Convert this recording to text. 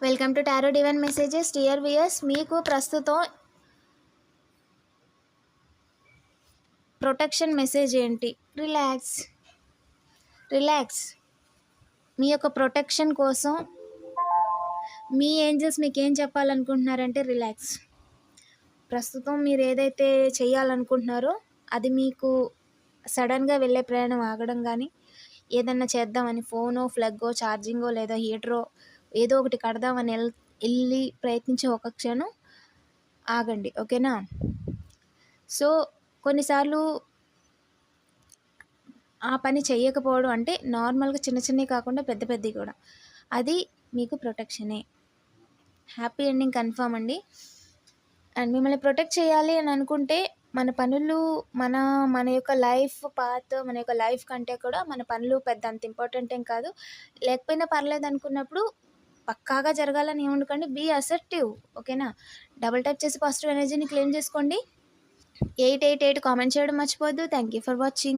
Welcome to tarot divine messages dear viewers మీకు ప్రస్తుతం protection message ఏంటి? రిలాక్స్ రిలాక్స్ మీ యొక్క ప్రొటెక్షన్ కోసం మీ ఏంజల్స్ మీకు ఏం చెప్పాలనుకుంటున్నారంటే రిలాక్స్ ప్రస్తుతం మీరు ఏదైతే చేయాలనుకుంటున్నారో అది మీకు సడన్గా వెళ్ళే ప్రయాణం ఆగడం కానీ ఏదన్నా చేద్దామని ఫోనో ఫ్లగ్గో ఛార్జింగో లేదా హీటరో ఏదో ఒకటి కడదామని వెళ్ వెళ్ళి ప్రయత్నించే ఒక క్షణం ఆగండి ఓకేనా? సో కొన్నిసార్లు ఆ పని చేయకపోవడం అంటే నార్మల్గా చిన్న చిన్నవి కాకుండా పెద్ద పెద్దవి కూడా. అది మీకు ప్రొటెక్షనే. హ్యాపీ ఎండింగ్ కన్ఫామ్ అండి. అండ్ మిమ్మల్ని ప్రొటెక్ట్ చేయాలి అని అనుకుంటే మన పనులు మన మన యొక్క లైఫ్ పాత్ మన యొక్క లైఫ్ కంటే కూడా మన పనులు పెద్ద అంత ఇంపార్టెంట్ ఏం కాదు. లేకపోయినా పర్లేదు అనుకున్నప్పుడు పక్కాగా జరగాలని ఏమనుకోండి బీ అసెప్టివ్ ఓకేనా? డబుల్ టైప్ చేసి పాజిటివ్ ఎనర్జీని క్లెయిమ్ చేసుకోండి. ఎయిట్ ఎయిట్ ఎయిట్ కామెంట్ చేయడం మర్చిపోద్దు థ్యాంక్ యూ ఫర్ వాచింగ్